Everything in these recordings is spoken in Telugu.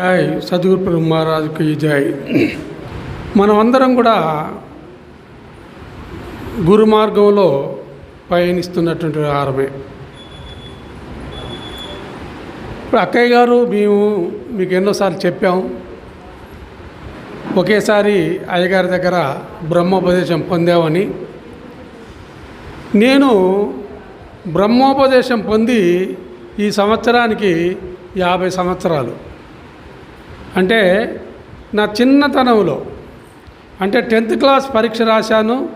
జాయ్ సద్గురు ప్రభు మహారాజుకి మనం మనమందరం కూడా గురు మార్గంలో పయనిస్తున్నటువంటి ఆహారమే ఇప్పుడు అక్కయ్య గారు మేము మీకు ఎన్నోసార్లు చెప్పాం. ఒకేసారి అయ్యగారి దగ్గర బ్రహ్మోపదేశం పొందామని. నేను బ్రహ్మోపదేశం పొంది ఈ సంవత్సరానికి యాభై సంవత్సరాలు. అంటే నా చిన్నతనంలో అంటే టెన్త్ క్లాస్ పరీక్ష రాశాను.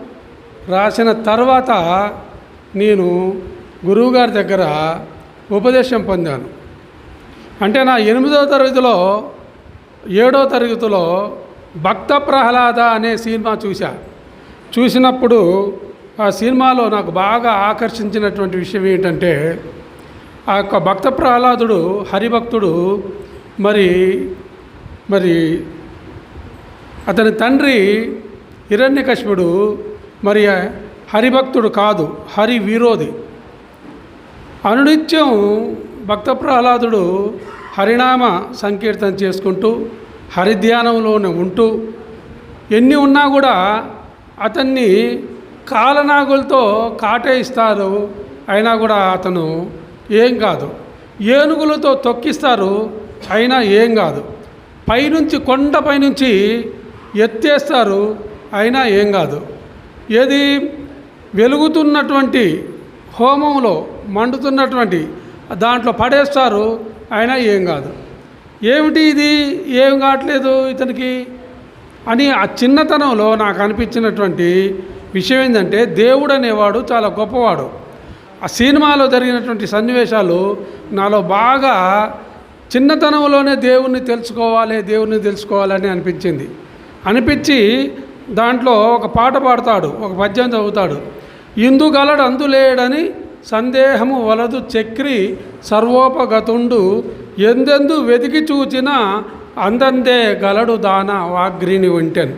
రాసిన తర్వాత నేను గురువుగారి దగ్గర ఉపదేశం పొందాను. అంటే నా ఎనిమిదో తరగతిలో ఏడవ తరగతిలో భక్త ప్రహ్లాద అనే సినిమా చూశా. చూసినప్పుడు ఆ సినిమాలో నాకు బాగా ఆకర్షించినటువంటి విషయం ఏంటంటే ఆ యొక్క భక్త ప్రహ్లాదుడు హరిభక్తుడు మరి మరి అతని తండ్రి హిరణ్యకశ్యుడు మరి హరిభక్తుడు కాదు హరి విరోధి. అనునిత్యం భక్త ప్రహ్లాదుడు హరినామ సంకీర్తన చేసుకుంటూ హరిధ్యానంలోనే ఉంటూ ఎన్ని ఉన్నా కూడా అతన్ని కాలనాగులతో కాటేయిస్తారు అయినా కూడా అతను ఏం కాదు. ఏనుగులతో తొక్కిస్తారు అయినా ఏం కాదు. పైనుంచి కొండ పైనుంచి ఎత్తేస్తారు. అయినా ఏం కాదు. ఏది వెలుగుతున్నటువంటి హోమంలో మండుతున్నటువంటి దాంట్లో పడేస్తారు. అయినా ఏం కాదు. ఏమిటి ఇది? ఏం కావట్లేదు ఇతనికి? అని ఆ చిన్నతనంలో నాకు అనిపించినటువంటి విషయం ఏంటంటే దేవుడు అనేవాడు చాలా గొప్పవాడు. ఆ సినిమాలో జరిగినటువంటి సన్నివేశాలు నాలో బాగా చిన్నతనంలోనే దేవుణ్ణి తెలుసుకోవాలి దేవుణ్ణి తెలుసుకోవాలని అనిపించింది. అనిపించి దాంట్లో ఒక పాట పాడతాడు ఒక పద్యం చదువుతాడు. ఇందుగలడు అందులేడని సందేహము వలదు చక్రి సర్వోపగతుండు. ఎందెందు వెతికి చూచిన అందందే గలడు దాన వాగ్రీని వింటెను.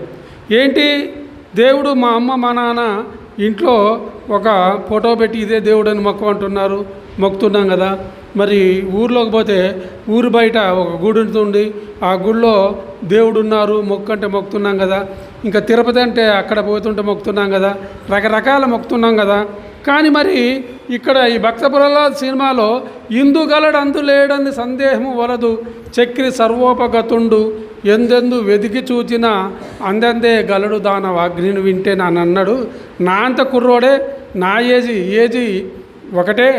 ఏంటి? దేవుడు మా అమ్మ మా నాన్న ఇంట్లో ఒక ఫోటో పెట్టి ఇదే దేవుడు అని మొక్కమంటున్నారు. మొక్కుతున్నాం కదా. మరి ఊర్లోకి పోతే ఊరు బయట ఒక గుడి ఉంటుంది. ఆ గుడిలో దేవుడు ఉన్నారు మొక్కు అంటే మొక్కుతున్నాం కదా. ఇంకా తిరుపతి అంటే అక్కడ పోతుంటే మొక్కుతున్నాం కదా. రకరకాల మొక్కుతున్నాం కదా. కానీ మరి ఇక్కడ ఈ భక్త ప్రహ్లాద్ సినిమాలో ఇందు గలడు అందు లేడని సందేహము వలదు. చక్రి సర్వోపగతుండు ఎందెందు వెతికి చూచిన అందందే గలడు దాన వాగ్నిని వింటే నన్ను అన్నాడు. నా అంత కుర్రోడే నా ఏజీ ఏజీ ఒకటే.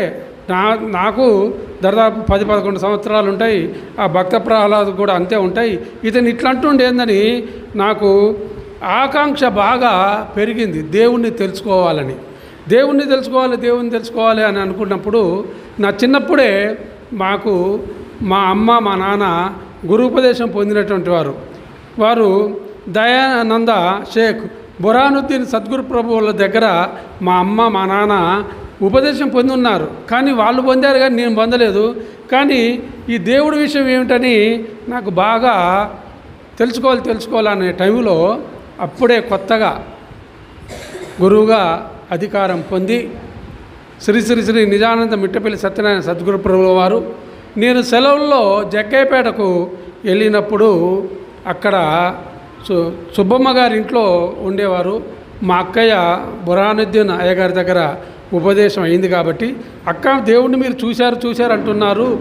నా నాకు దాదాపు పది పదకొండు సంవత్సరాలు ఉంటాయి. ఆ భక్త ప్రహ్లాదు కూడా అంతే ఉంటాయి. ఇతను ఇట్లా ఏందని నాకు ఆకాంక్ష బాగా పెరిగింది దేవుణ్ణి తెలుసుకోవాలని. దేవుణ్ణి తెలుసుకోవాలి దేవుణ్ణి తెలుసుకోవాలి అని అనుకున్నప్పుడు నా చిన్నప్పుడే మాకు మా అమ్మ మా నాన్న గురుపదేశం పొందినటువంటి వారు. వారు దయానంద షేక్ బురానుద్దీన్ సద్గురు ప్రభువుల దగ్గర మా అమ్మ మా నాన్న ఉపదేశం పొంది ఉన్నారు కానీ వాళ్ళు పొందారు కానీ నేను పొందలేదు. కానీ ఈ దేవుడి విషయం ఏమిటని నాకు బాగా తెలుసుకోవాలి తెలుసుకోవాలనే టైంలో అప్పుడే కొత్తగా గురువుగా అధికారం పొంది శ్రీ శ్రీ శ్రీ నిజానంద మిట్టపల్లి సత్యనారాయణ సద్గురు ప్రభుల వారు నేను సెలవుల్లో జక్కేపేటకు వెళ్ళినప్పుడు అక్కడ సు సుబ్బమ్మ గారి ఇంట్లో ఉండేవారు. మా అక్కయ్య బురానుద్దీన్ అయ్యగారి దగ్గర ఉపదేశం అయింది కాబట్టి అక్క దేవుణ్ణి మీరు చూశారు చూశారు అంటున్నారు.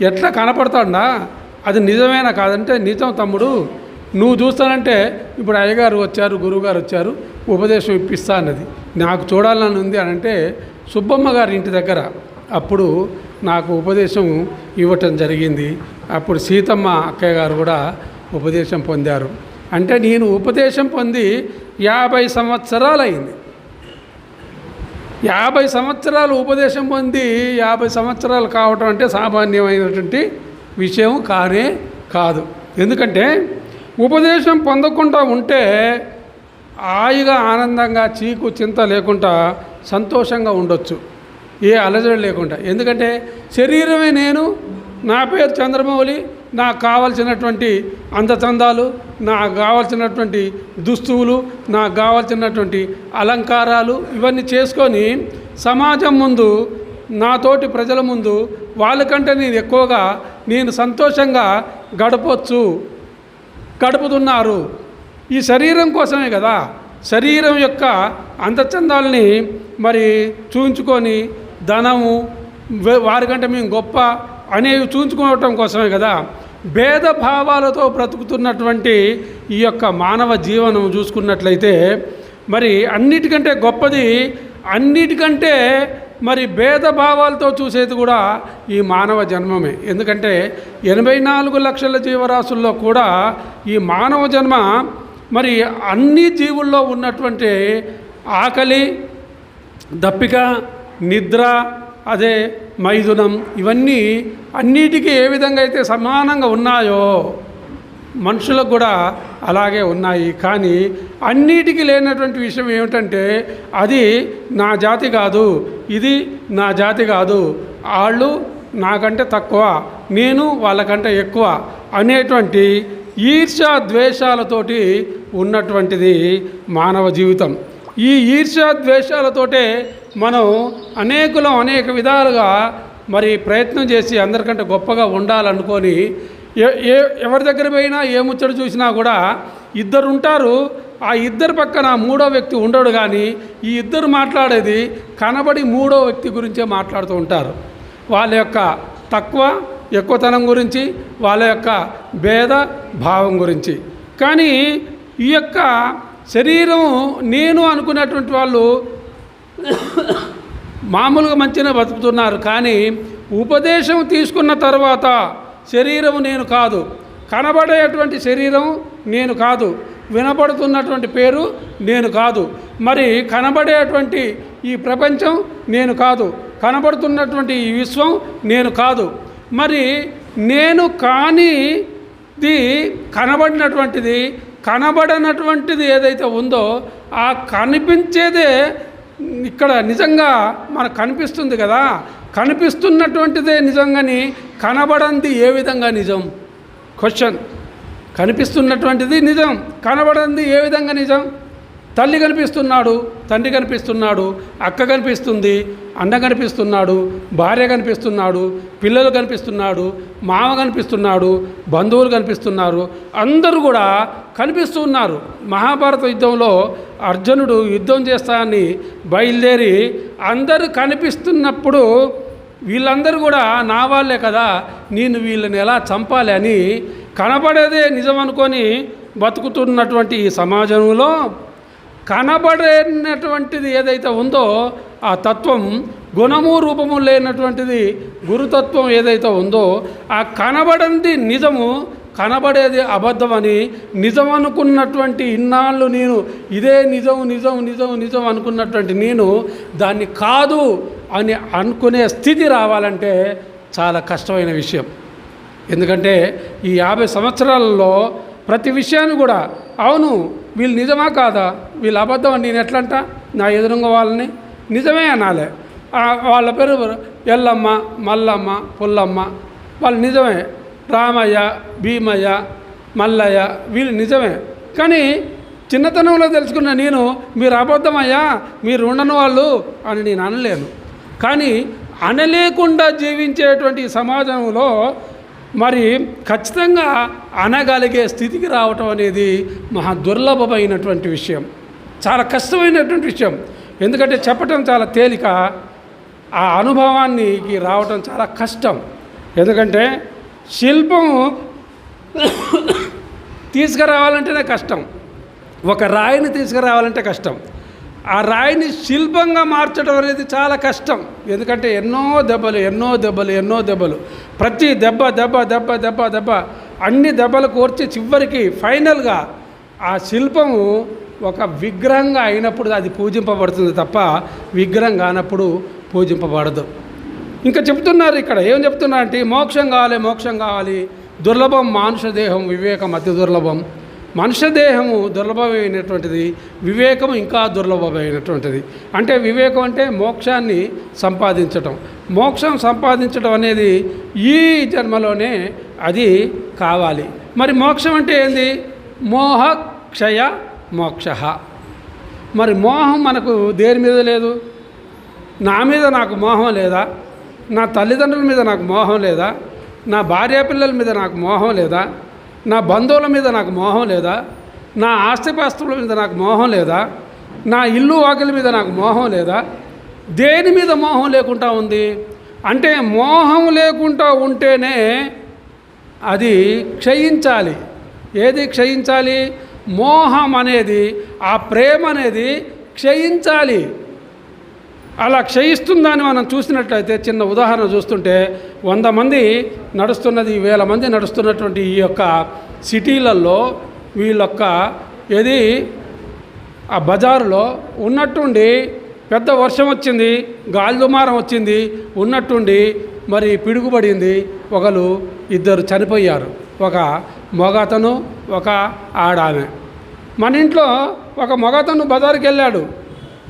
ఎట్లా కనపడతాడా? అది నిజమేనా కాదంటే నిజం తమ్ముడు నువ్వు చూస్తానంటే ఇప్పుడు అయ్యగారు వచ్చారు గురువుగారు వచ్చారు ఉపదేశం ఇప్పిస్తా అన్నది. నాకు చూడాలని ఉంది అని అంటే సుబ్బమ్మ గారి ఇంటి దగ్గర అప్పుడు నాకు ఉపదేశం ఇవ్వటం జరిగింది. అప్పుడు సీతమ్మ అక్కయ్య గారు కూడా ఉపదేశం పొందారు. అంటే నేను ఉపదేశం పొంది యాభై సంవత్సరాలు అయింది యాభై సంవత్సరాలు ఉపదేశం పొంది యాభై సంవత్సరాలు కావటం అంటే సామాన్యమైనటువంటి విషయం కానే కాదు. ఎందుకంటే ఉపదేశం పొందకుండా ఉంటే హాయిగా ఆనందంగా చీకు చింత లేకుండా సంతోషంగా ఉండొచ్చు. ఏ అలజడి లేకుండా. ఎందుకంటే శరీరమే నేను నా పేరు చంద్రమౌళి నాకు కావలసినటువంటి అందచందాలు నాకు కావాల్సినటువంటి దుస్తువులు నాకు కావాల్సినటువంటి అలంకారాలు ఇవన్నీ చేసుకొని సమాజం ముందు నాతోటి ప్రజల ముందు వాళ్ళకంటే నేను ఎక్కువగా నేను సంతోషంగా గడపచ్చు గడుపుతున్నారు. ఈ శరీరం కోసమే కదా. శరీరం యొక్క అందచందాలని మరి చూయించుకొని ధనము వారికంటే మేము గొప్ప అనేవి చూయించుకోవటం కోసమే కదా. భేదభావాలతో బ్రతుకుతున్నటువంటి ఈ యొక్క మానవ జీవనం చూసుకున్నట్లయితే మరి అన్నిటికంటే గొప్పది అన్నిటికంటే మరి భేదభావాలతో చూసేది కూడా ఈ మానవ జన్మమే. ఎందుకంటే ఎనభై నాలుగు లక్షల జీవరాశుల్లో కూడా ఈ మానవ జన్మ మరి అన్ని జీవుల్లో ఉన్నటువంటి ఆకలి దప్పిక నిద్ర అదే మైథునం ఇవన్నీ అన్నిటికీ ఏ విధంగా అయితే సమానంగా ఉన్నాయో మనుషులకు కూడా అలాగే ఉన్నాయి. కానీ అన్నిటికీ లేనటువంటి విషయం ఏమిటంటే అది నా జాతి కాదు ఇది నా జాతి కాదు వాళ్ళు నాకంటే తక్కువ నేను వాళ్ళకంటే ఎక్కువ అనేటువంటి ఈర్ష్యా ద్వేషాలతోటి ఉన్నటువంటిది మానవ జీవితం. ఈ ఈర్ష్య ద్వేషాలతోటే మనం అనేకులం అనేక విధాలుగా మరి ప్రయత్నం చేసి అందరికంటే గొప్పగా ఉండాలనుకొని ఏ ఏ ఎవరి దగ్గర పోయినా ఏ ముచ్చట చూసినా కూడా ఇద్దరు ఉంటారు ఆ ఇద్దరు పక్కన మూడో వ్యక్తి ఉండడు కానీ ఈ ఇద్దరు మాట్లాడేది కనబడి మూడో వ్యక్తి గురించే మాట్లాడుతూ ఉంటారు. వాళ్ళ యొక్క తక్కువ ఎక్కువతనం గురించి వాళ్ళ యొక్క భేద భావం గురించి. కానీ ఈ యొక్క శరీరం నేను అనుకునేటువంటి వాళ్ళు మామూలుగా మంచిగా బతుకుతున్నారు కానీ ఉపదేశం తీసుకున్న తర్వాత శరీరం నేను కాదు. కనబడేటువంటి శరీరం నేను కాదు. వినపడుతున్నటువంటి పేరు నేను కాదు. మరి కనబడేటువంటి ఈ ప్రపంచం నేను కాదు. కనబడుతున్నటువంటి ఈ విశ్వం నేను కాదు. మరి నేను కానిది కనబడినటువంటిది కనబడనటువంటిది ఏదైతే ఉందో ఆ కనిపించేదే ఇక్కడ నిజంగా మనకు కనిపిస్తుంది కదా కనిపిస్తున్నటువంటిదే నిజంగాని కనబడంది ఏ విధంగా నిజం? క్వశ్చన్ కనిపిస్తున్నటువంటిది నిజం కనబడంది ఏ విధంగా నిజం? తల్లి కనిపిస్తున్నాడు తండ్రి కనిపిస్తున్నాడు అక్క కనిపిస్తుంది అన్న కనిపిస్తున్నాడు భార్య కనిపిస్తున్నాడు పిల్లలు కనిపిస్తున్నాడు మామ కనిపిస్తున్నాడు బంధువులు కనిపిస్తున్నారు అందరూ కూడా కనిపిస్తూ ఉన్నారు. మహాభారత యుద్ధంలో అర్జునుడు యుద్ధం చేస్తానని బయలుదేరి అందరూ కనిపిస్తున్నప్పుడు వీళ్ళందరూ కూడా నా వాళ్ళే కదా నేను వీళ్ళని ఎలా చంపాలి అని కనబడేదే నిజం అనుకొని బతుకుతున్నటువంటి ఈ సమాజంలో కనబడనటువంటిది ఏదైతే ఉందో ఆ తత్వం గుణము రూపము లేనటువంటిది గురుతత్వం ఏదైతే ఉందో ఆ కనబడంది నిజము కనబడేది అబద్ధమని నిజం అనుకున్నటువంటి ఇన్నాళ్ళు నేను ఇదే నిజం నిజం నిజం నిజం అనుకున్నటువంటి నేను దాన్ని కాదు అని అనుకునే స్థితి రావాలంటే చాలా కష్టమైన విషయం. ఎందుకంటే ఈ యాభై సంవత్సరాలలో ప్రతి విషయాన్ని కూడా అవును వీళ్ళు నిజమా కాదా? వీళ్ళు అబద్ధం అని నేను ఎట్లంట? నా ఎదురుంగ వాళ్ళని నిజమే అనాలి. వాళ్ళ పేరు ఎల్లమ్మ మల్లమ్మ పుల్లమ్మ. వాళ్ళు నిజమే. రామయ్య భీమయ్య మల్లయ్య వీళ్ళు నిజమే. కానీ చిన్నతనంలో తెలుసుకున్న నేను మీరు అబద్ధమయ్యా? మీరు ఉండని వాళ్ళు అని నేను అనలేను. కానీ అనలేకుండా జీవించేటువంటి సమాజంలో మరి ఖచ్చితంగా అనగలిగే స్థితికి రావటం అనేది మహా దుర్లభమైనటువంటి విషయం. చాలా కష్టమైనటువంటి విషయం. ఎందుకంటే చెప్పటం చాలా తేలిక ఆ అనుభవానికి రావటం చాలా కష్టం. ఎందుకంటే శిల్పం తీసుకురావాలంటేనే కష్టం. ఒక రాయిని తీసుకురావాలంటే కష్టం. ఆ రాయిని శిల్పంగా మార్చడం అనేది చాలా కష్టం. ఎందుకంటే ఎన్నో దెబ్బలు ఎన్నో దెబ్బలు ఎన్నో దెబ్బలు. ప్రతి దెబ్బ దెబ్బ దెబ్బ దెబ్బ దెబ్బ అన్ని దెబ్బలు కోర్చి చివరికి ఫైనల్గా ఆ శిల్పము ఒక విగ్రహంగా అయినప్పుడు అది పూజింపబడుతుంది తప్ప విగ్రహం కానప్పుడు పూజింపబడదు. ఇంకా చెప్తున్నారు ఇక్కడ ఏం చెప్తున్నారు అంటే మోక్షం కావాలి మోక్షం కావాలి. దుర్లభం మానుష దేహం వివేకం అతి దుర్లభం. మనుష్య దేహము దుర్లభమైనటువంటిది వివేకం ఇంకా దుర్లభమైనటువంటిది అంటే వివేకం అంటే మోక్షాన్ని సంపాదించటం. మోక్షం సంపాదించడం అనేది ఈ జన్మలోనే అది కావాలి. మరి మోక్షం అంటే ఏంది? మోహ క్షయ మోక్ష. మరి మోహం మనకు దేని మీద లేదు? నా మీద నాకు మోహం లేదా? నా తల్లిదండ్రుల మీద నాకు మోహం లేదా? నా భార్య పిల్లల మీద నాకు మోహం లేదా? నా బంధువుల మీద నాకు మోహం లేదా? నా ఆస్తిపాస్తుల మీద నాకు మోహం లేదా? నా ఇల్లు వాకిల మీద నాకు మోహం లేదా? దేని మీద మోహం లేకుండా ఉంది? అంటే మోహం లేకుండా ఉంటేనే అది క్షయించాలి. ఏది క్షయించాలి? మోహం అనేది ఆ ప్రేమ అనేది క్షయించాలి. అలా క్షయిస్తుందని మనం చూసినట్లయితే చిన్న ఉదాహరణ చూస్తుంటే వంద మంది నడుస్తున్నది వేల మంది నడుస్తున్నటువంటి ఈ యొక్క సిటీలలో వీళ్ళొక్క ఏది ఆ బజారులో ఉన్నట్టుండి పెద్ద వర్షం వచ్చింది గాలి దుమారం వచ్చింది ఉన్నట్టుండి మరి పిడుగుపడింది ఒకరు ఇద్దరు చనిపోయారు. ఒక మొగతను ఒక ఆడామె. మన ఇంట్లో ఒక మొగతను బజారుకి వెళ్ళాడు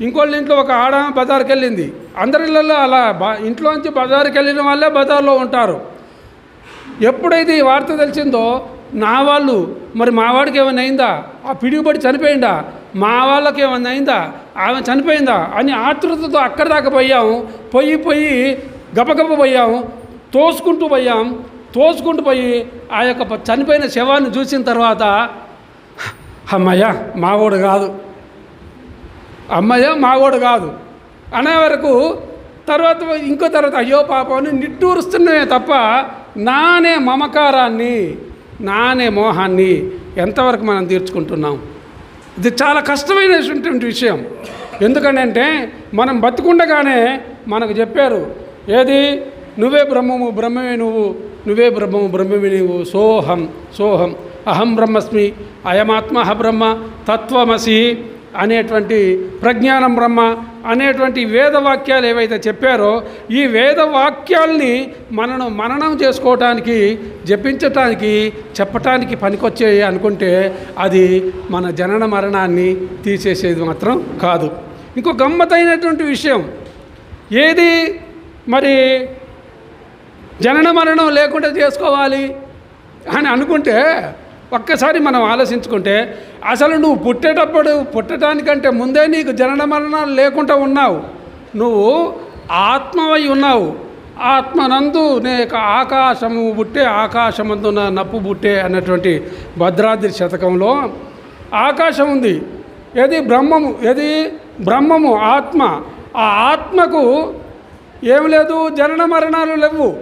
ఇంకోళ్ళ ఇంట్లో ఒక ఆడ బజార్కి వెళ్ళింది అందరి ఇళ్ళల్లో అలా బా ఇంట్లోంచి బజార్కి వెళ్ళిన వాళ్ళే బజార్లో ఉంటారు. ఎప్పుడైతే ఈ వార్త తెలిసిందో నా వాళ్ళు మరి మా వాడికి ఏమైనా అయిందా? ఆ పిడుగుబడి చనిపోయిందా? మా వాళ్ళకి ఏమైనా అయిందా? ఆమె చనిపోయిందా? అని ఆతృతతో అక్కడి దాకా పోయాము పోయి పోయి గబగబ పోయాము తోసుకుంటూ పోయాం. తోసుకుంటూ పోయి ఆ యొక్క చనిపోయిన శవాన్ని చూసిన తర్వాత అమ్మయ్య మావోడు కాదు. అమ్మయ్య మావోడు కాదు. అనే వరకు తర్వాత ఇంకో తర్వాత అయ్యో పాపం అని నిట్టూరుస్తున్నామే తప్ప నానే మమకారాన్ని నానే మోహాన్ని ఎంతవరకు మనం తీర్చుకుంటున్నాం? ఇది చాలా కష్టమైనటువంటి విషయం. ఎందుకంటే మనం బతుకుండగానే మనకు చెప్పారు ఏది? నువ్వే బ్రహ్మము బ్రహ్మమే నువ్వు నువ్వే బ్రహ్మము బ్రహ్మమే నువ్వు సోహం సోహం అహం బ్రహ్మస్మి అయమాత్మ బ్రహ్మ తత్వమసి అనేటువంటి ప్రజ్ఞానం బ్రహ్మ అనేటువంటి వేదవాక్యాలు ఏవైతే చెప్పారో ఈ వేదవాక్యాల్ని మనను మననం చేసుకోవటానికి జపించటానికి చెప్పటానికి పనికొచ్చేవి అనుకుంటే అది మన జనన మరణాన్ని తీసేసేది మాత్రం కాదు. ఇంకో గమ్మతైనటువంటి విషయం ఏది మరి జనన మరణం లేకుండా చేసుకోవాలి అని అనుకుంటే ఒక్కసారి మనం ఆలోచించుకుంటే అసలు నువ్వు పుట్టేటప్పుడు పుట్టడానికంటే ముందే నీకు జనన మరణాలు లేకుండా ఉన్నావు. నువ్వు ఆత్మవై ఉన్నావు. ఆత్మనందు నే ఆకాశము బుట్టే ఆకాశమందున నప్పు బుట్టే అన్నటువంటి భద్రాద్రి శతకంలో ఆకాశం ఉంది. ఏది బ్రహ్మము ఏది బ్రహ్మము ఆత్మ. ఆ ఆత్మకు ఏం లేదు జనన మరణాలు లేవు.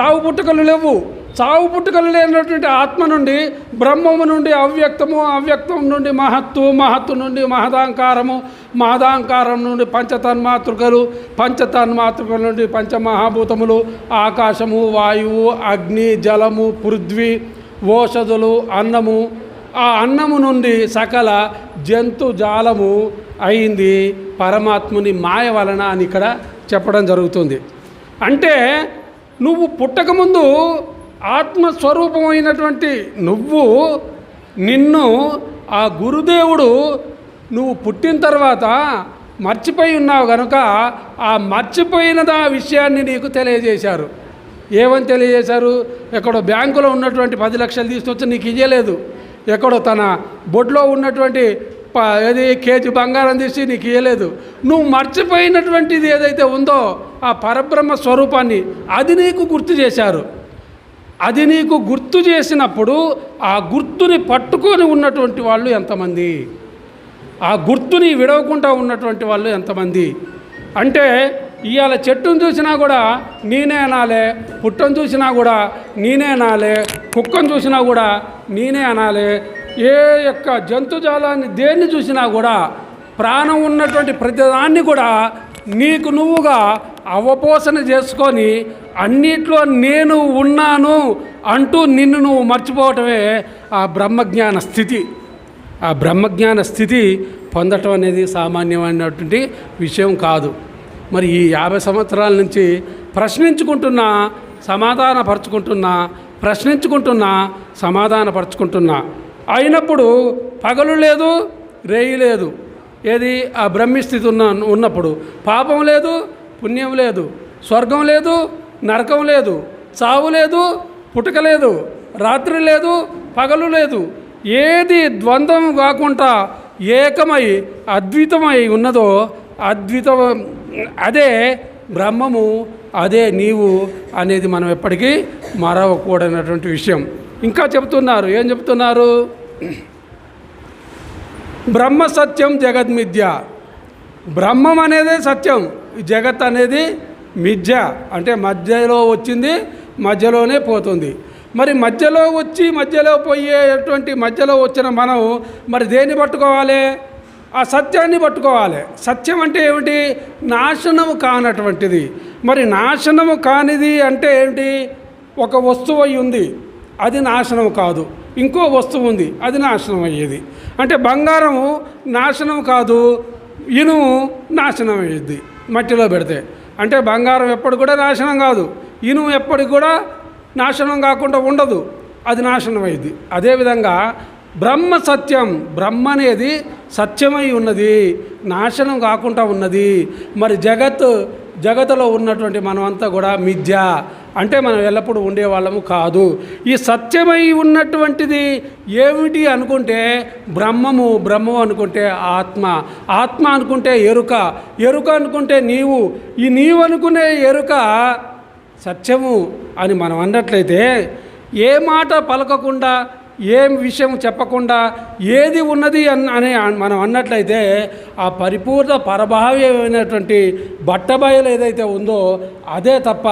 చావు పుట్టుకలు లేవు. చావు పుట్టుకలు లేనటువంటి ఆత్మ నుండి బ్రహ్మము నుండి అవ్యక్తము అవ్యక్తం నుండి మహత్తు మహత్తు నుండి మహదాంకారము మహదాంకారం నుండి పంచతన్మాతృకలు పంచతన్మాతృకల నుండి పంచమహాభూతములు ఆకాశము వాయువు అగ్ని జలము పృథ్వీ ఓషధులు అన్నము. ఆ అన్నము నుండి సకల జంతు జాలము అయింది. పరమాత్ముని మాయ వలన అని ఇక్కడ చెప్పడం జరుగుతుంది. అంటే నువ్వు పుట్టకముందు ఆత్మస్వరూపమైనటువంటి నువ్వు నిన్ను ఆ గురుదేవుడు నువ్వు పుట్టిన తర్వాత మర్చిపోయి ఉన్నావు కనుక ఆ మర్చిపోయిన ఆ విషయాన్ని నీకు తెలియజేశారు. ఏమని తెలియజేశారు? ఎక్కడో బ్యాంకులో ఉన్నటువంటి పది లక్షలు తీసుకొచ్చి నీకు ఇయ్యలేదు. ఎక్కడో తన బొడ్లో ఉన్నటువంటి ప ఏది కేజీ బంగారం తీసి నీకు ఇయ్యలేదు. నువ్వు మర్చిపోయినటువంటిది ఏదైతే ఉందో ఆ పరబ్రహ్మ స్వరూపాన్ని అది నీకు గుర్తు చేశారు. అది నీకు గుర్తు చేసినప్పుడు ఆ గుర్తుని పట్టుకొని ఉన్నటువంటి వాళ్ళు ఎంతమంది? ఆ గుర్తుని విడవకుండా ఉన్నటువంటి వాళ్ళు ఎంతమంది? అంటే ఇవాళ చెట్టును చూసినా కూడా నేనే అనాలే పుట్టను చూసినా కూడా నేనే అనాలే కుక్కను చూసినా కూడా నేనే అనాలే ఏ యొక్క జంతుజాలాన్ని దేన్ని చూసినా కూడా ప్రాణం ఉన్నటువంటి ప్రతిదాన్ని కూడా నీకు నువ్వుగా అవపోసన చేసుకొని అన్నిట్లో నేను ఉన్నాను అంటూ నిన్ను నువ్వు మర్చిపోవటమే ఆ బ్రహ్మజ్ఞాన స్థితి. ఆ బ్రహ్మజ్ఞాన స్థితి పొందటం అనేది సామాన్యమైనటువంటి విషయం కాదు. మరి ఈ యాభై సంవత్సరాల నుంచి ప్రశ్నించుకుంటున్నా సమాధానపరుచుకుంటున్నా ప్రశ్నించుకుంటున్నా సమాధానపరుచుకుంటున్నా. అయినప్పుడు పగలు లేదు రేయి లేదు. ఏది? ఆ బ్రహ్మస్థితి ఉన్న ఉన్నప్పుడు. పాపం లేదు పుణ్యం లేదు. స్వర్గం లేదు నరకం లేదు చావు లేదు పుటక లేదు రాత్రి లేదు పగలు లేదు. ఏది ద్వంద్వం కాకుండా ఏకమై అద్వితమై ఉన్నదో అద్వితం అదే బ్రహ్మము అదే నీవు అనేది మనం ఎప్పటికీ మరవకూడనటువంటి విషయం. ఇంకా చెప్తున్నారు ఏం చెప్తున్నారు? బ్రహ్మ సత్యం జగద్మిద్య బ్రహ్మం అనేదే సత్యం. జగత్ అనేది మిథ్య అంటే మధ్యలో వచ్చింది మధ్యలోనే పోతుంది. మరి మధ్యలో వచ్చి మధ్యలో పోయేటువంటి మధ్యలో వచ్చిన మనం మరి దేన్ని పట్టుకోవాలి? ఆ సత్యాన్ని పట్టుకోవాలి. సత్యం అంటే ఏమిటి? నాశనము కానటువంటిది. మరి నాశనము కానిది అంటే ఏమిటి? ఒక వస్తువు అయి ఉంది. అది నాశనం కాదు. ఇంకో వస్తువు ఉంది. అది నాశనం అయ్యేది. అంటే బంగారము నాశనం కాదు. ఇనుము నాశనం అయ్యేది. మట్టిలో పెడితే. అంటే బంగారం ఎప్పటికి కూడా నాశనం కాదు. ఇనుము ఎప్పటికి కూడా నాశనం కాకుండా ఉండదు. అది నాశనం అయ్యింది అదేవిధంగా బ్రహ్మ సత్యం బ్రహ్మ అనేది సత్యమై ఉన్నది నాశనం కాకుండా ఉన్నది. మరి జగత్ జగత్తులో ఉన్నటువంటి మనమంతా కూడా మిథ్య. అంటే మనం ఎల్లప్పుడూ ఉండేవాళ్ళము కాదు. ఈ సత్యమై ఉన్నటువంటిది ఏమిటి అనుకుంటే బ్రహ్మము బ్రహ్మము అనుకుంటే ఆత్మ ఆత్మ అనుకుంటే ఎరుక ఎరుక అనుకుంటే నీవు. ఈ నీవు అనుకునే ఎరుక సత్యము అని మనం అన్నట్లయితే ఏ మాట పలకకుండా ఏం విషయం చెప్పకుండా ఏది ఉన్నది అన్ అని మనం అన్నట్లయితే ఆ పరిపూర్ణ పరభావ్యమైనటువంటి బట్టబయలు ఏదైతే ఉందో అదే తప్ప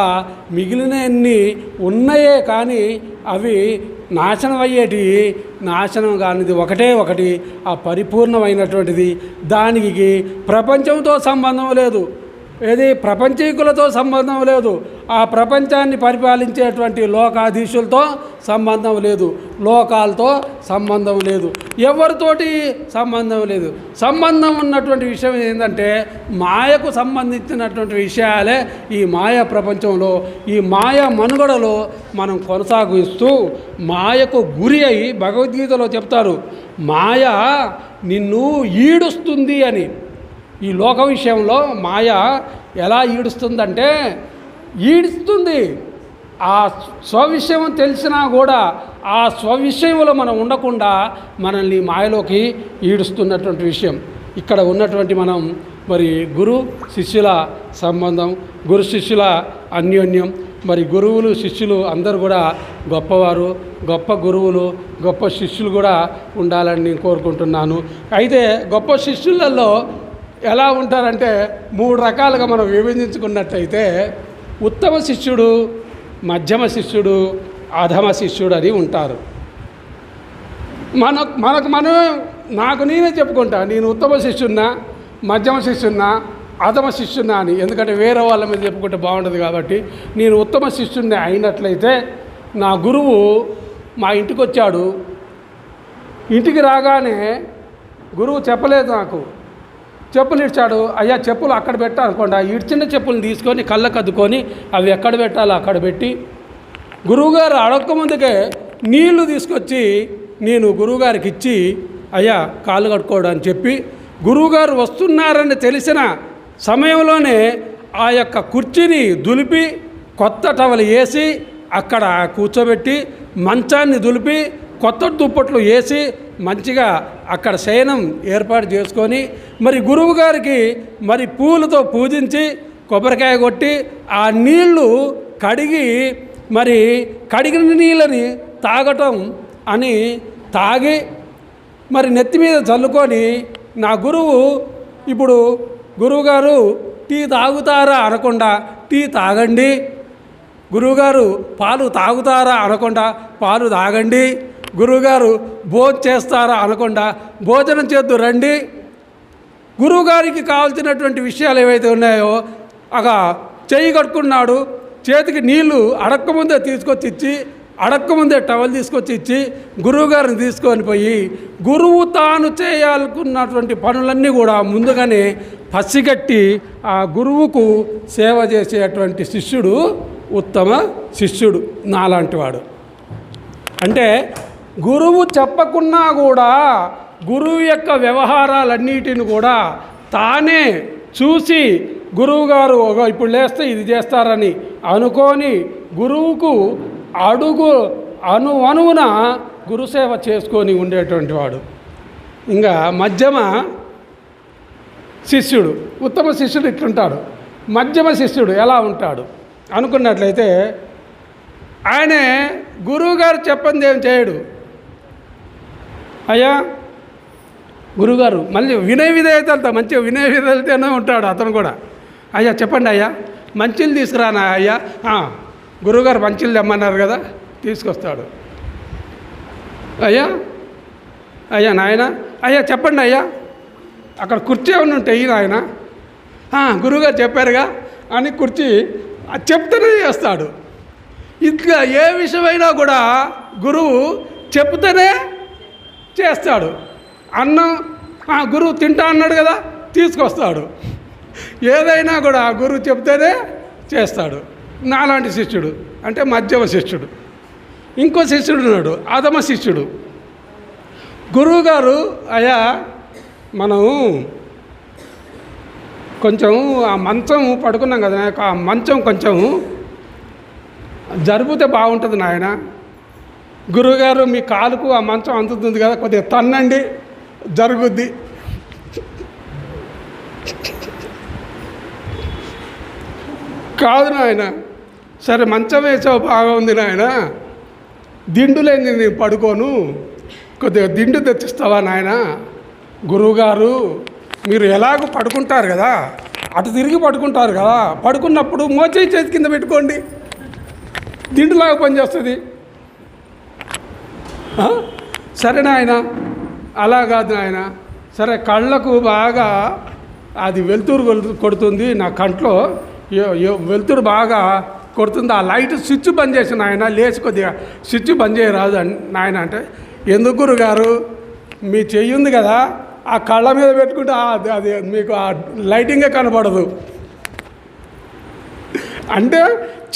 మిగిలినన్ని ఉన్నాయే కానీ అవి నాశనం అయ్యేటి నాశనం కానిది ఒకటే ఒకటి ఆ పరిపూర్ణమైనటువంటిది. దానికి ప్రపంచంతో సంబంధం లేదు. ఏది ప్రపంచీకులతో సంబంధం లేదు. ఆ ప్రపంచాన్ని పరిపాలించేటువంటి లోకాధీశులతో సంబంధం లేదు. లోకాలతో సంబంధం లేదు. ఎవరితోటి సంబంధం లేదు. సంబంధం ఉన్నటువంటి విషయం ఏంటంటే మాయకు సంబంధించినటువంటి విషయాలే ఈ మాయ ప్రపంచంలో ఈ మాయ మనుగడలో మనం కొనసాగిస్తూ మాయకు గురి అయి భగవద్గీతలో చెప్తారు మాయ నిన్ను ఈడుస్తుంది అని. ఈ లోక విషయంలో మాయ ఎలా ఈడుస్తుందంటే ఈడుస్తుంది. ఆ స్వవిషయం తెలిసినా కూడా ఆ స్వవిషయంలో మనం ఉండకుండా మనల్ని మాయలోకి ఈడుస్తున్నటువంటి విషయం. ఇక్కడ ఉన్నటువంటి మనం మరి గురు శిష్యుల సంబంధం గురు శిష్యుల అన్యోన్యం మరి గురువులు శిష్యులు అందరూ కూడా గొప్పవారు గొప్ప గురువులు గొప్ప శిష్యులు కూడా ఉండాలని నేను కోరుకుంటున్నాను. అయితే గొప్ప శిష్యులలో ఎలా ఉంటారంటే మూడు రకాలుగా మనం విభజించుకున్నట్టయితే ఉత్తమ శిష్యుడు మధ్యమ శిష్యుడు అధమ శిష్యుడు అని ఉంటారు. మన మనకు మనం నాకు నేనే చెప్పుకుంటా నేను ఉత్తమ శిష్యున్నా మధ్యమ శిష్యున్నా అధమ శిష్యున్నా అని. ఎందుకంటే వేరే వాళ్ళ మీద చెప్పుకుంటే బాగుంటుంది కాబట్టి నేను ఉత్తమ శిష్యుడిని అయినట్లయితే నా గురువు మా ఇంటికి వచ్చాడు ఇంటికి రాగానే గురువు చెప్పలేదు నాకు. చెప్పులు ఇచ్చాడు. అయ్యా చెప్పులు అక్కడ పెట్టాలనుకోండి. ఆ ఇడ్చిన చెప్పులు తీసుకొని కళ్ళకు అద్దుకొని అవి ఎక్కడ పెట్టాలో అక్కడ పెట్టి గురువుగారు అడక్క ముందుకే నీళ్ళు తీసుకొచ్చి నేను గురువుగారికి ఇచ్చి అయ్యా కాళ్ళు కట్టుకోవడం అని చెప్పి గురువుగారు వస్తున్నారని తెలిసిన సమయంలోనే ఆ యొక్క కుర్చీని దులిపి కొత్త టవలు వేసి అక్కడ కూర్చోబెట్టి మంచాన్ని దులిపి కొత్త దుప్పట్లు వేసి మంచిగా అక్కడ శయనం ఏర్పాటు చేసుకొని మరి గురువు గారికి మరి పూలతో పూజించి కొబ్బరికాయ కొట్టి ఆ నీళ్ళు కడిగి మరి కడిగిన నీళ్ళని తాగటం అని తాగి మరి నెత్తి మీద చల్లుకొని నా గురువు ఇప్పుడు గురువుగారు టీ తాగుతారా అనకుండా టీ తాగండి. గురువుగారు పాలు తాగుతారా అనకుండా పాలు తాగండి. గురువుగారు భోజనం చేస్తారా అనకుండా భోజనం చేద్దు రండి. గురువుగారికి కావాల్సినటువంటి విషయాలు ఏవైతే ఉన్నాయో అగా చేయి కట్టుకున్నాడు చేతికి నీళ్ళు అడక్కముందే తీసుకొచ్చి ఇచ్చి అడక్కముందే టవల్ తీసుకొచ్చి ఇచ్చి గురువుగారిని తీసుకొని పోయి గురువు తాను చేయాలనుకున్నటువంటి పనులన్నీ కూడా ముందుగానే పసిగట్టి ఆ గురువుకు సేవ చేసేటువంటి శిష్యుడు ఉత్తమ శిష్యుడు నాలాంటి వాడు. అంటే గురువు చెప్పకున్నా కూడా గురువు యొక్క వ్యవహారాలన్నిటిని కూడా తానే చూసి గురువుగారు ఒక ఇప్పుడు లేస్తే ఇది చేస్తారని అనుకొని గురువుకు అడుగు అను అనువున గురుసేవ చేసుకొని ఉండేటువంటి వాడు. ఇంకా మధ్యమ శిష్యుడు ఉత్తమ శిష్యుడు ఇట్లుంటాడు. మధ్యమ శిష్యుడు ఎలా ఉంటాడు? అనుకున్నట్లయితే ఆయనే గురువుగారు చెప్పంది ఏం చేయడు. అయ్యా గురుగారు మళ్ళీ వినయ విధేయతలతో మంచిగా వినయ విధేయతనే ఉంటాడు అతను కూడా. అయ్యా చెప్పండి అయ్యా మంచిలు తీసుకురానా అయ్యా? గురుగారు గురువుగారు మంచిలు తెమ్మన్నారు కదా తీసుకొస్తాడు. అయ్యా అయ్యా నాయన అయ్యా చెప్పండి అయ్యా అక్కడ కుర్చీ ఏమన్నా ఉంటాయి నాయన. గురువుగారు చెప్పారుగా అని కుర్చీ చెప్తేనే చేస్తాడు. ఇట్లా ఏ విషయమైనా కూడా గురువు చెప్తేనే చేస్తాడు. అన్నం "ఆ, గురువు తింటా అన్నాడు కదా తీసుకొస్తాడు. ఏదైనా కూడా ఆ గురువు చెప్తేనే చేస్తాడు. నాలాంటి శిష్యుడు అంటే మధ్యమ శిష్యుడు. ఇంకో శిష్యుడు ఉన్నాడు అధమ శిష్యుడు. గురువుగారు అయ్యా మనం కొంచెం ఆ మంచం పడుకున్నాం కదా ఆ మంచం కొంచెం జరిపితే బాగుంటుంది నాయన. గురువుగారు మీ కాలుకు ఆ మంచం అందుతుంది కదా కొద్దిగా తన్నండి జరుగుద్ది. కాదు నాయన సరే మంచం వేసావు బాగుంది నాయన. దిండులేని నేను పడుకోను కొద్దిగా దిండు తెచ్చిస్తావా నాయన? గురువుగారు మీరు ఎలాగో పడుకుంటారు కదా అటు తిరిగి పడుకుంటారు కదా పడుకున్నప్పుడు మోచేయి చేతి కింద పెట్టుకోండి. దిండులాగా పనిచేస్తుంది. సరే నాయన. అలా కాదు నాయన. సరే కళ్ళకు బాగా అది వెలుతురు కొడుతుంది నా కంట్లో వెలుతురు బాగా కొడుతుంది. ఆ లైట్ స్విచ్ బంద్ చేసి ఆయన లేచి కొద్దిగా స్విచ్ బంద్ చేయరాదు నాయన అంటే ఎందుకు గురుగారు? మీ చెయ్యి ఉంది కదా ఆ కళ్ళ మీద పెట్టుకుంటే అది అది మీకు ఆ లైటింగే కనపడదు అంటే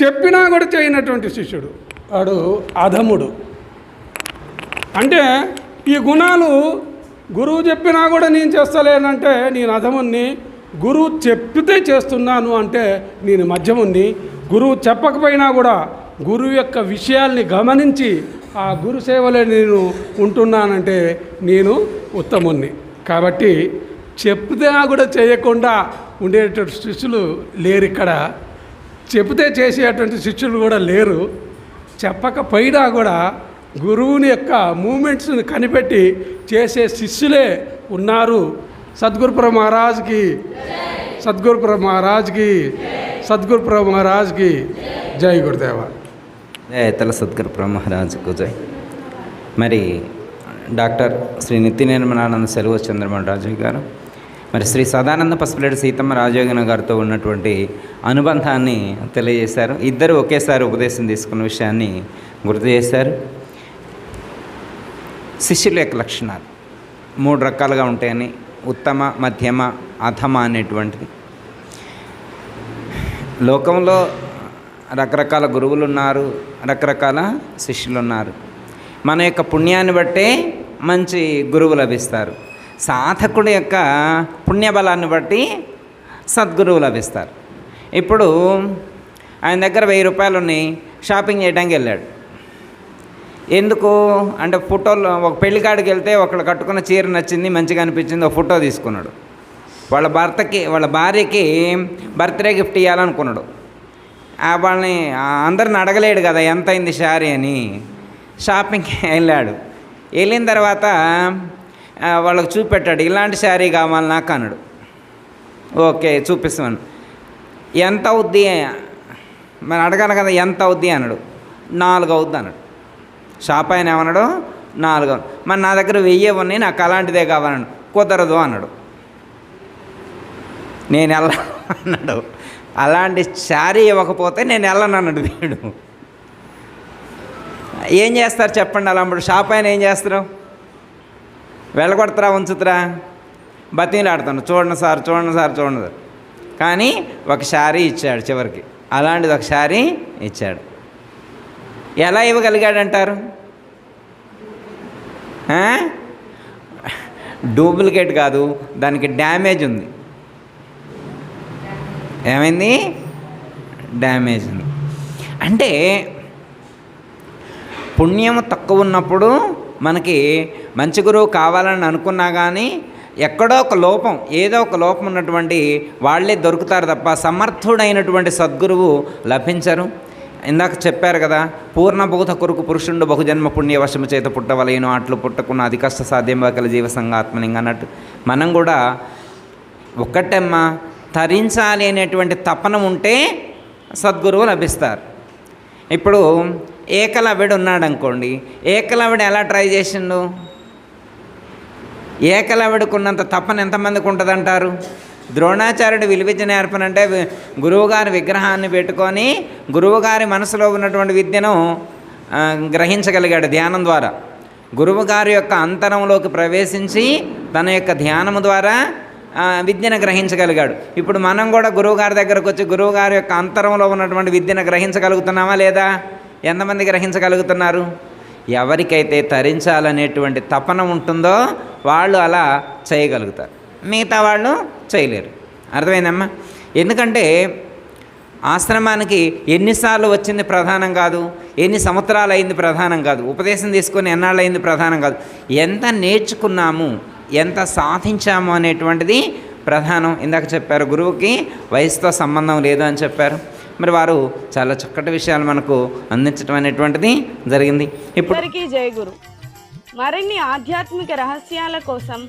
చెప్పినా కూడా చేయనటువంటి శిష్యుడు. వాడు అధముడు. అంటే ఈ గుణాలు గురువు చెప్పినా కూడా నేను చేస్తలేనంటే నేను అధముణ్ణి గురువు చెప్పితే చేస్తున్నాను అంటే నేను మధ్యముణ్ణి. గురువు చెప్పకపోయినా కూడా గురువు యొక్క విషయాల్ని గమనించి ఆ గురు సేవలో నేను ఉంటున్నానంటే నేను ఉత్తముణ్ణి. కాబట్టి చెప్తే కూడా చేయకుండా ఉండేటువంటి శిష్యులు లేరు ఇక్కడ. చెప్తే చేసేటువంటి శిష్యులు కూడా లేరు. చెప్పకపోయినా కూడా గురువుని యొక్క మూమెంట్స్ని కనిపెట్టి చేసే శిష్యులే ఉన్నారు. సద్గురుపుర మహారాజ్కి సద్గురుపుర మహారాజ్కి సద్గురుపుర మహారాజ్కి జై గురుదేవ. జయతల సద్గురుపుర మహారాజ్కు జై. మరి డాక్టర్ శ్రీ నితి నిర్మలానంద సెలవు చంద్రమోహన్ రాజు గారు మరి శ్రీ సదానంద పసుపులేడు సీతమ్మ రాజయోగన గారితో ఉన్నటువంటి అనుబంధాన్ని తెలియజేశారు. ఇద్దరు ఒకేసారి ఉపదేశం తీసుకున్న విషయాన్ని గుర్తు చేశారు. శిష్యుల యొక్క లక్షణాలు. మూడు రకాలుగా ఉంటాయని ఉత్తమ మధ్యమ అధమ అనేటువంటిది. లోకంలో రకరకాల గురువులు ఉన్నారు రకరకాల శిష్యులు ఉన్నారు మన యొక్క పుణ్యాన్ని బట్టే మంచి గురువు లభిస్తారు. సాధకుడి యొక్క పుణ్యబలాన్ని బట్టి సద్గురువు లభిస్తారు. ఇప్పుడు ఆయన దగ్గర వెయ్యి రూపాయలు ఉన్నాయి షాపింగ్ చేయడానికి వెళ్ళాడు. ఎందుకు? అంటే ఫోటోలు ఒక పెళ్ళికాడికి వెళ్తే ఒకళ్ళు కట్టుకున్న చీర నచ్చింది మంచిగా అనిపించింది ఒక ఫోటో తీసుకున్నాడు. వాళ్ళ భర్తకి వాళ్ళ భార్యకి బర్త్డే గిఫ్ట్ ఇవ్వాలనుకున్నాడు వాళ్ళని అందరిని అడగలేడు కదా ఎంత అయింది శారీ అని. షాపింగ్కి వెళ్ళాడు. వెళ్ళిన తర్వాత వాళ్ళకి చూపెట్టాడు ఇలాంటి శారీ కావాలి నాకు అన్నాడు. ఓకే చూపిస్తాను ఎంత అవుద్ది? మరి అడగాలి కదా ఎంత అవుద్ది అన్నాడు. నాలుగు అవుద్ది అన్నాడు. షాప్ ఆయన ఏమన్నాడు? నాలుగు. మరి నా దగ్గర వెయ్యి ఉన్నాయి నాకు అలాంటిదే కావాలన్నాడు. కుదరదు అన్నాడు. నేను వెళ్ళను అన్నాడు? అలాంటి శారీ ఇవ్వకపోతే నేను వెళ్ళను అన్నాడు వీడు. ఏం చేస్తారు చెప్పండి అలా అప్పుడు షాప్ ఆయన ఏం చేస్తారు? వెళ్ళగొడతారా ఉంచుతారా? బతిలాడుతాను చూడండి సార్ చూడండి సార్ చూడండి సార్. కానీ ఒక శారీ ఇచ్చాడు చివరికి. అలాంటిది ఒక శారీ ఇచ్చాడు. ఎలా ఇవ్వగలిగాడంటారు? డూప్లికేట్ కాదు దానికి డ్యామేజ్ ఉంది. ఏమైంది? డ్యామేజ్ ఉంది. అంటే పుణ్యం తక్కువ ఉన్నప్పుడు మనకి మంచి గురువు కావాలని అనుకున్నా కానీ ఎక్కడో ఒక లోపం ఏదో ఒక లోపం ఉన్నటువంటి వాళ్ళే దొరుకుతారు తప్ప సమర్థుడైనటువంటి సద్గురువు లభించరు. ఇందాక చెప్పారు కదా పూర్ణభూత కొరకు పురుషుండు బహుజన్మ పుణ్యవశము చేత పుట్టవలేను అట్లు పుట్టకున్న అది కష్ట సాధ్యం కల జీవ అన్నట్టు. మనం కూడా ఒక్కటమ్మా తరించాలి అనేటువంటి తపన ఉంటే సద్గురువు లభిస్తారు. ఇప్పుడు ఏకలవ్యుడు ఉన్నాడు అనుకోండి ఏకలవ్యుడు ఎలా ట్రై చేసిండు? ఏకలవ్యుడికున్నంత తపన ఎంతమందికి ఉంటుందంటారు? ద్రోణాచార్యుడు విలువిద్య నేర్పనంటే గురువుగారి విగ్రహాన్ని పెట్టుకొని గురువుగారి మనసులో ఉన్నటువంటి విద్యను గ్రహించగలిగాడు ధ్యానం ద్వారా. గురువుగారి యొక్క అంతరంలోకి ప్రవేశించి తన యొక్క ధ్యానము ద్వారా విద్యను గ్రహించగలిగాడు. ఇప్పుడు మనం కూడా గురువుగారి దగ్గరకు వచ్చి గురువుగారి యొక్క అంతరంలో ఉన్నటువంటి విద్యను గ్రహించగలుగుతున్నామా లేదా? ఎంతమంది గ్రహించగలుగుతున్నారు? ఎవరికైతే తరించాలనేటువంటి తపన ఉంటుందో వాళ్ళు అలా చేయగలుగుతారు. మిగతా వాళ్ళు చేయలేరు. అర్థమైందమ్మా? ఎందుకంటే ఆశ్రమానికి ఎన్నిసార్లు వచ్చింది ప్రధానం కాదు ఎన్ని సంవత్సరాలు అయింది ప్రధానం కాదు ఉపదేశం తీసుకొని ఎన్నాళ్ళు అయింది ప్రధానం కాదు ఎంత నేర్చుకున్నాము ఎంత సాధించాము అనేటువంటిది ప్రధానం. ఇందాక చెప్పారు గురువుకి వయసుతో సంబంధం లేదు అని చెప్పారు. మరి వారు చాలా చక్కటి విషయాలు మనకు అందించడం అనేటువంటిది జరిగింది. ఇప్పటికీ జయగురు జయ గురు. మరిన్ని ఆధ్యాత్మిక రహస్యాల కోసం